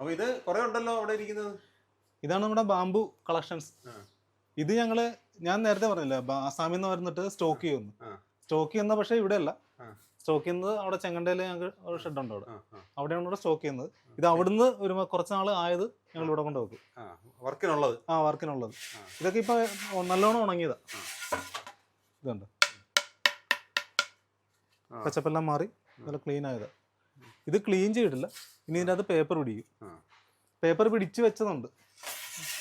അപ്പൊ ഇത് കുറെ ഉണ്ടല്ലോ അവിടെ ഇരിക്കുന്നത്? ഇതാണ് നമ്മുടെ ബാംബു കളക്ഷൻസ്. ഇത് ഞങ്ങൾ ഞാൻ നേരത്തെ പറഞ്ഞില്ല അസാമിൽ ആസാമിൽ നിന്ന് വരുന്നിട്ട് സ്റ്റോക്ക് ചെയ്യുന്നു. സ്റ്റോക്ക് ചെയ്യുന്ന പക്ഷേ ഇവിടെ അല്ല. സ്റ്റോക്ക് ചെയ്യുന്നത് അവിടെ ചെങ്കണ്ടയിൽ ഞങ്ങൾക്ക് ഒരു ഷെഡ് ഉണ്ട് അവിടെ. അവിടെയാണ് ഇവിടെ സ്റ്റോക്ക് ചെയ്യുന്നത്. ഇത് അവിടുന്ന് ഒരു കുറച്ച് നാൾ ആയത് ഞങ്ങൾ ഇവിടെ കൊണ്ട് വെക്കും. ആ. വർക്കിനുള്ളത്. ആ വർക്കിനുള്ളത്. ഇതൊക്കെ ഇപ്പൊ നല്ലോണം ഉണങ്ങിയതാ. ഇതുണ്ട്. പച്ചപ്പെല്ലാം മാറി നല്ല ക്ലീൻ ആയതാ. ഇത് ക്ലീൻ ചെയ്തിട്ടില്ല. ഇനി ഇതിന്റെ അകത്ത് പേപ്പർ പിടിക്കും. പേപ്പർ പിടിച്ച് വെച്ചതുണ്ട്.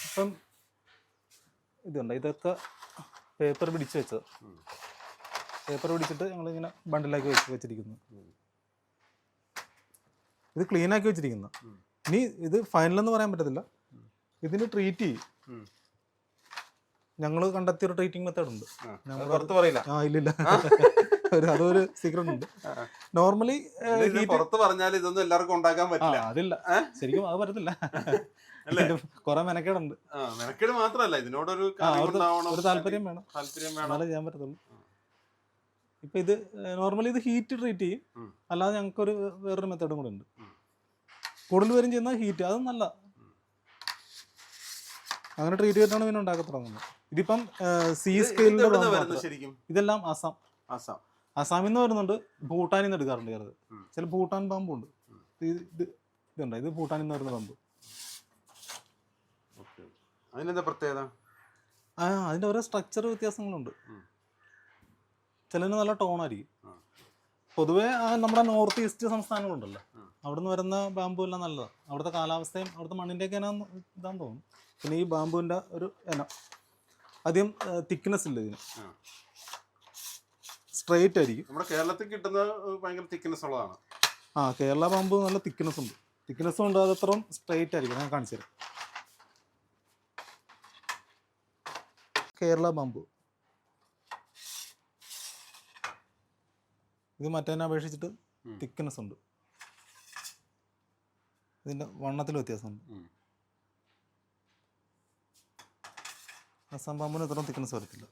ഇപ്പം ഇതുണ്ട്. ഇതൊക്കെ പേപ്പർ പിടിച്ച് വെച്ചത്. പേപ്പർ പിടിച്ചിട്ട് ഞങ്ങളിങ്ങനെ ബണ്ടിലാക്കി വെച്ച് വെച്ചിരിക്കുന്നു. ഇത് ക്ലീൻ ആക്കി വെച്ചിരിക്കുന്നു. ഇനി ഇത് ഫൈനൽ എന്ന് പറയാൻ പറ്റത്തില്ല. ഇതിന് ട്രീറ്റ് ചെയ്യും. ഞങ്ങൾ ഞങ്ങൾ കണ്ടെത്തിയ ഒരു ട്രീറ്റിംഗ് മെത്തേഡ് ഉണ്ട്. ഞങ്ങൾ പുറത്ത് പറയില്ല. ആ ഇല്ലില്ല. അതൊരു സീക്രട്ട് ഉണ്ട്. നോർമലി പുറത്ത് പറഞ്ഞാൽ ഇതൊന്നും എല്ലാവർക്കും ഉണ്ടാക്കാൻ പറ്റില്ല. അതില്ല. ശരിക്കും അത് പറ്റത്തില്ല. കൊറേ മെനക്കേടുണ്ട്. മെനക്കേട് മാത്രല്ല ഇതിനോടൊരു ഒരു താല്പര്യം വേണം. താല്പര്യം വേണം. ചെയ്യാൻ പറ്റത്തുള്ളൂ. ഇപ്പൊ ഇത് നോർമലി ഇത് ഹീറ്റ് ട്രീറ്റ് ചെയ്യും. അല്ലാതെ ഞങ്ങൾക്ക് ഒരു വേറൊരു മെത്തേഡും കൂടെ ഉണ്ട്. കൂടുതൽ പേരും ചെയ്യുന്ന ഹീറ്റ് അതും നല്ല. അങ്ങനെ ട്രീറ്റ് ചെയ്തിട്ടാണ് പിന്നെ ഉണ്ടാക്കി തുടങ്ങുന്നത് ഇതിപ്പം സി സ്കെയിലിന്റെ ഇതെല്ലാം ആസാം ആസാം ആസാമിൽ നിന്ന് വരുന്നുണ്ട് ഭൂട്ടാനിൽ നിന്ന് എടുക്കാറുണ്ട് ചെറുത്. ചില ഭൂട്ടാൻ പാമ്പുണ്ട്. ഇത് ഇത് ഇതുണ്ട്. ഇത് ഭൂട്ടാനിൽ നിന്ന് വരുന്ന പാമ്പ്. അതിനെന്താ പ്രത്യേകത? ആ അതിന്റെ ഓരോ സ്ട്രക്ചർ വ്യത്യാസങ്ങളുണ്ട്. ചിലതിന് നല്ല ടോൺ ആയിരിക്കും. പൊതുവേ നമ്മുടെ നോർത്ത് ഈസ്റ്റ് സംസ്ഥാനങ്ങളുണ്ടല്ലോ. അവിടെ അവിടുന്ന് വരുന്ന ബാമ്പു എല്ലാം നല്ലതാണ് അവിടുത്തെ കാലാവസ്ഥയും അവിടുത്തെ മണ്ണിന്റെയൊക്കെ ഇനം ഇതാന്ന് തോന്നുന്നു. പിന്നെ ഈ ബാമ്പുവിന്റെ ഒരു ഇനം. അധികം തിക്നെസ് ഇല്ല ഇതിന്. സ്ട്രെയിറ്റ് ആയിരിക്കും. നമ്മുടെ കേരളത്തിൽ കിട്ടുന്ന ഭയങ്കര തിക്നെസ് ഉള്ളതാണ്. ആ കേരള പമ്പ് നല്ല തിക്നെസ് ഉണ്ട്. തിക്നെസ് ഉണ്ട് അത് അത്രയും സ്ട്രെയിറ്റ് ആയിരിക്കും. ഞാൻ കാണിച്ചു തരാം. കേരള പമ്പ്. ഇത് മറ്റേതിനെ അപേക്ഷിച്ചിട്ട്. തിക്നെസ് ഉണ്ട്. ഇതിന്റെ വണ്ണത്തിൽ വ്യത്യാസമുണ്ട്. അസം പാമ്പിന് ഇത്രയും തിക്നെസ് വരത്തില്ല.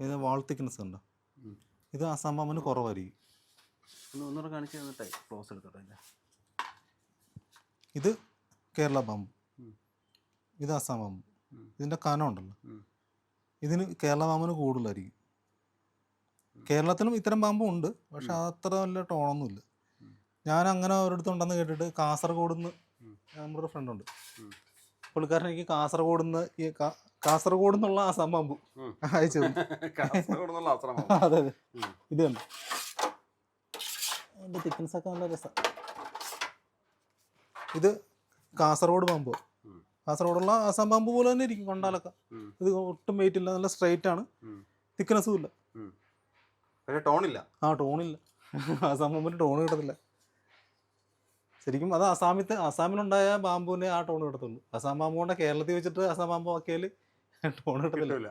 ഇത് വാൾ തിക്നെസ് ഉണ്ട് ഇത് ആ സംഭവം കുറവായിരിക്കും. ഒന്ന് ഒന്നുകൂടെ കാണിച്ചു തന്നിട്ടേ ക്ലോസ് എടുത്തോട്ടെ ഇത്. കേരള പാമ്പ് ഉം. ഇത് അസാം പാമ്പ് ഉം. ഇതിന്റെ കനം ഉണ്ടല്ലോ. ഇതിന് കേരള പാമ്പിന് കൂടുതലായിരിക്കും. കേരളത്തിലും ഇത്തരം പാമ്പും ഉണ്ട് പക്ഷെ അത്ര വലിയ ടോണൊന്നുമില്ല. ഞാൻ അങ്ങനെ ഒരിടത്തുണ്ടെന്ന് കേട്ടിട്ട് കാസർഗോഡ് നിന്ന് നമ്മുടെ ഒരു ഫ്രണ്ട് ഉണ്ട്. ഉം. പുള്ളിക്കാരൻ എനിക്ക് കാസർഗോഡ് നിന്ന് ഈ കാസർഗോഡ് നിന്നുള്ള ആ സംഭവം. അയച്ചു അതെ അതെ. ഇത് കണ്ടു. അതിന്റെ തിക്കൻസ് ഒക്കെ നല്ല രസം. ഇത് കാസർഗോഡ് പാമ്പ്. കാസർഗോഡുള്ള ആസാം പാമ്പ് പോലെ തന്നെ ഇരിക്കും കണ്ടാലൊക്കെ. ഇത് ഒട്ടും വെയിറ്റ് ഇല്ല നല്ല സ്ട്രൈറ്റ് ആണ്. തിക്കനസും ഇല്ല. പക്ഷേ ടോണില്ല ആ ടോണില്ല ആസാം പാമ്പിന് ടോൺ കിട്ടത്തില്ല. ശരിക്കും അത് അസാമിത്തെ അസാമിലുണ്ടായ ബാമ്പുവിനെ ആ ടോൺ കിട്ടത്തുള്ളൂ. അസാം ബാമ്പു കൊണ്ട് കേരളത്തിൽ വെച്ചിട്ട് അസാം ബാമ്പു ആക്കിയാൽ ടോൺ കിട്ടത്തില്ല.